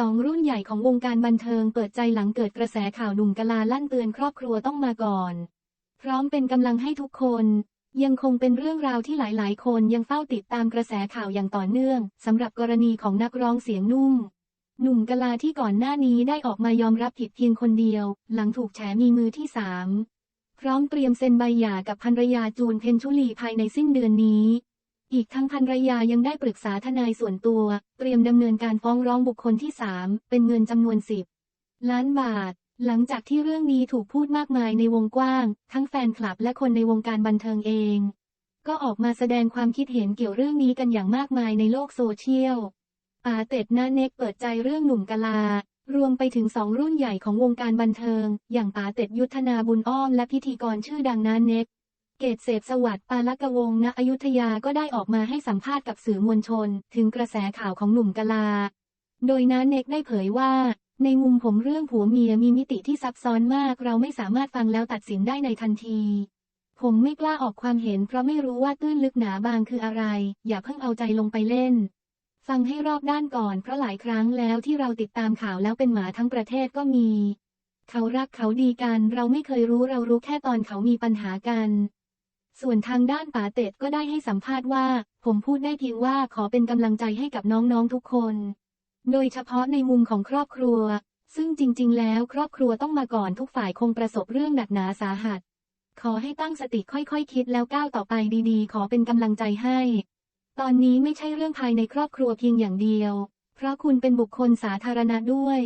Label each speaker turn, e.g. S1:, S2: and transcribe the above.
S1: สองรุ่นใหญ่ของวงการบันเทิงเปิดใจหลังเกิดกระแสข่าวหนุ่มกะลาลั่นเตือนครอบครัวต้องมาก่อน พร้อมเป็นกำลังให้ทุกคน ยังคงเป็นเรื่องราวที่หลายๆ คนยังเฝ้าติดตามกระแสข่าวอย่างต่อเนื่องสำหรับกรณีของนักร้องเสียงนุ่ม หนุ่มกะลาที่ก่อนหน้านี้ได้ออกมายอมรับผิดเพียงคนเดียว หลังถูกแฉมีมือที่สามพร้อมเตรียมเซ็นใบหย่ากับภรรยาจูนเพนชุลีภายในสิ้นเดือนนี้ อีกทั้งภรรยายังได้ปรึกษาทนายส่วนตัว เตรียมดำเนินการฟ้องร้องบุคคลที่สามเป็นเงินจำนวนสิบล้านบาท หลังจากที่เรื่องนี้ถูกพูดมากมายในวงกว้าง ทั้งแฟนคลับและคนในวงการบันเทิงเอง ก็ออกมาแสดงความคิดเห็นเกี่ยวเรื่องนี้กันอย่างมากมายในโลกโซเชียลปาเต็ดนาเน็กเปิดใจเรื่องหนุ่มกะลา รวมไปถึงสองรุ่นใหญ่ของวงการบันเทิง อย่างปาเต็ดยุทธนาบุญอ้อมและพิธีกรชื่อดังนาเน็ก เกตเสพสวัสดิ์ปาลกวงศ์ณอยุธยาก็ได้ออกมาให้สัมภาษณ์กับสื่อมวลชน ถึงกระแสข่าวของหนุ่มกะลา โดยน้าเน็กได้เผยว่า ในมุมผมเรื่องผัวเมียมีมิติที่ซับซ้อนมาก เราไม่สามารถฟังแล้วตัดสินได้ในทันที ผมไม่กล้าออกความเห็น เพราะไม่รู้ว่าตื้นลึกหนาบางคืออะไร อย่าเพิ่งเอาใจลงไปเล่น ฟังให้รอบด้านก่อน เพราะหลายครั้งแล้วที่เราติดตามข่าวแล้วเป็นหมาทั้งประเทศก็มี เขารักเขาดีกัน เราไม่เคยรู้เรารู้แค่ตอนเขามีปัญหากัน ส่วนทางด้านป๋าเต็ดก็ได้ให้สัมภาษณ์ว่า ผมพูดได้เพียงว่าขอเป็นกำลังใจให้กับน้องๆทุกคน โดยเฉพาะในมุมของครอบครัว ซึ่งจริง ๆ แล้วครอบครัวต้องมาก่อนทุกฝ่ายคงประสบเรื่องหนักหนาสาหัส ขอให้ตั้งสติค่อยๆคคิดแล้วก้าวต่อไปดีๆ ขอเป็นกำลังใจให้ ตอนนี้ไม่ใช่เรื่องภายในครอบครัวเพียงอย่างเดียว เพราะคุณเป็นบุคคลสาธารณะด้วย